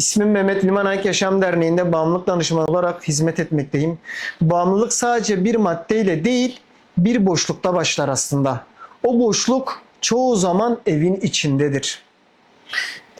İsmim Mehmet Liman Ayak Yaşam Derneği'nde bağımlılık danışmanı olarak hizmet etmekteyim. Bağımlılık sadece bir maddeyle değil, bir boşlukta başlar aslında. O boşluk çoğu zaman evin içindedir.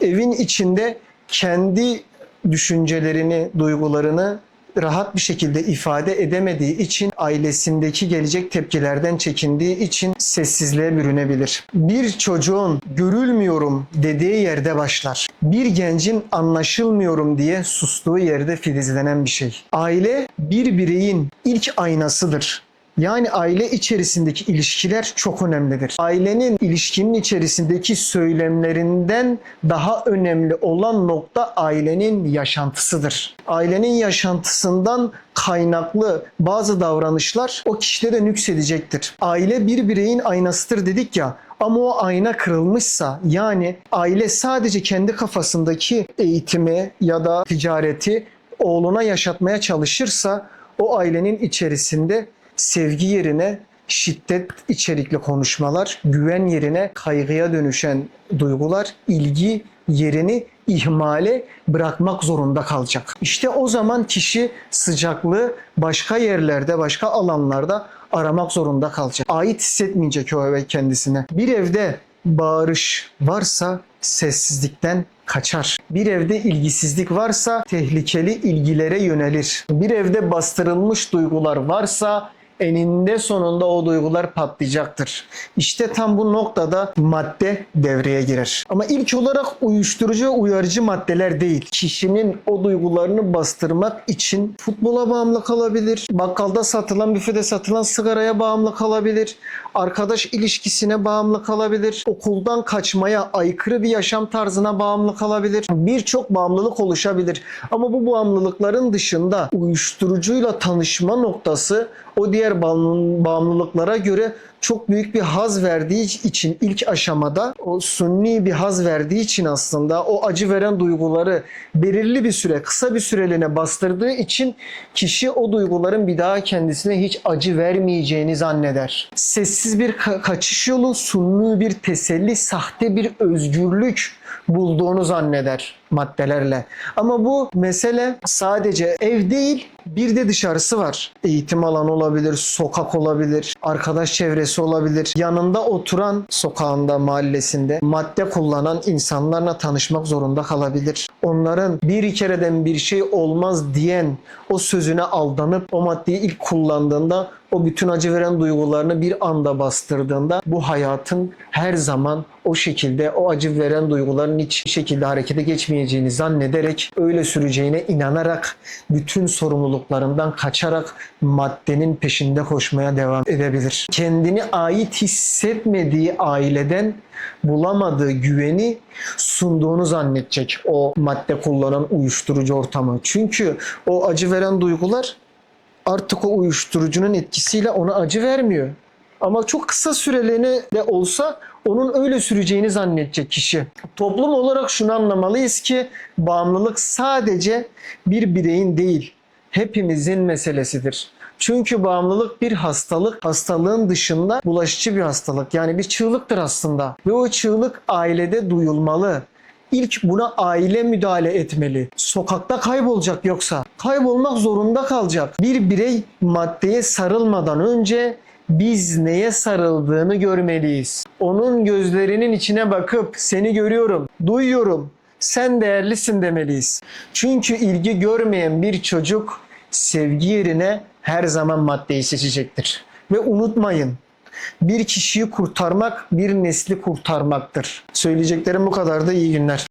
Evin içinde kendi düşüncelerini, duygularını rahat bir şekilde ifade edemediği için ailesindeki gelecek tepkilerden çekindiği için sessizliğe bürünebilir. Bir çocuğun görülmüyorum dediği yerde başlar. Bir gencin anlaşılmıyorum diye sustuğu yerde filizlenen bir şey. Aile bir bireyin ilk aynasıdır. Yani aile içerisindeki ilişkiler çok önemlidir. Ailenin ilişkinin içerisindeki söylemlerinden daha önemli olan nokta ailenin yaşantısıdır. Ailenin yaşantısından kaynaklı bazı davranışlar o kişide de nüksedecektir. Aile bir bireyin aynasıdır dedik ya ama o ayna kırılmışsa yani aile sadece kendi kafasındaki eğitimi ya da ticareti oğluna yaşatmaya çalışırsa o ailenin içerisinde sevgi yerine şiddet içerikli konuşmalar, güven yerine kaygıya dönüşen duygular, ilgi yerini ihmale bırakmak zorunda kalacak. İşte o zaman kişi sıcaklığı başka yerlerde, başka alanlarda aramak zorunda kalacak. Ait hissetmeyecek o eve kendisine. Bir evde bağırış varsa sessizlikten kaçar. Bir evde ilgisizlik varsa tehlikeli ilgilere yönelir. Bir evde bastırılmış duygular varsa eninde sonunda o duygular patlayacaktır. İşte tam bu noktada madde devreye girer. Ama ilk olarak uyuşturucu uyarıcı maddeler değil. Kişinin o duygularını bastırmak için futbola bağımlı kalabilir. Bakkalda satılan, büfede satılan sigaraya bağımlı kalabilir. Arkadaş ilişkisine bağımlı kalabilir. Okuldan kaçmaya, aykırı bir yaşam tarzına bağımlı kalabilir. Birçok bağımlılık oluşabilir. Ama bu bağımlılıkların dışında uyuşturucuyla tanışma noktası o diğer bağımlı- bağımlılıklara göre çok büyük bir haz verdiği için ilk aşamada o sunni bir haz verdiği için aslında o acı veren duyguları belirli bir süre kısa bir süreliğine bastırdığı için kişi o duyguların bir daha kendisine hiç acı vermeyeceğini zanneder. Sessiz bir ka- kaçış yolu, sunni bir teselli, sahte bir özgürlük bulduğunu zanneder maddelerle. Ama bu mesele sadece ev değil bir de dışarısı var. Eğitim alanı olabilir, sokak olabilir, arkadaş çevresi olabilir. Yanında oturan sokağında, mahallesinde madde kullanan insanlarla tanışmak zorunda kalabilir. Onların bir kereden bir şey olmaz diyen o sözüne aldanıp o maddeyi ilk kullandığında o bütün acı veren duygularını bir anda bastırdığında bu hayatın her zaman o şekilde o acı veren duyguların hiç şekilde harekete geçmeyeceğini zannederek öyle süreceğine inanarak bütün sorumluluklarından kaçarak maddenin peşinde koşmaya devam edebilir. Kendini ait hissetmediği aileden bulamadığı güveni sunduğunu zannedecek o madde kullanan uyuşturucu ortamı. Çünkü o acı veren duygular artık o uyuşturucunun etkisiyle ona acı vermiyor. Ama çok kısa süreliğine de olsa onun öyle süreceğini zannedecek kişi. Toplum olarak şunu anlamalıyız ki bağımlılık sadece bir bireyin değil, hepimizin meselesidir. Çünkü bağımlılık bir hastalık, hastalığın dışında bulaşıcı bir hastalık. Yani bir çığlıktır aslında. Ve o çığlık ailede duyulmalı. İlk buna aile müdahale etmeli. Sokakta kaybolacak yoksa. Kaybolmak zorunda kalacak. Bir birey maddeye sarılmadan önce biz neye sarıldığını görmeliyiz. Onun gözlerinin içine bakıp seni görüyorum, duyuyorum, sen değerlisin demeliyiz. Çünkü ilgi görmeyen bir çocuk sevgi yerine her zaman maddeyi seçecektir. Ve unutmayın bir kişiyi kurtarmak bir nesli kurtarmaktır. Söyleyeceklerim bu kadar da iyi günler.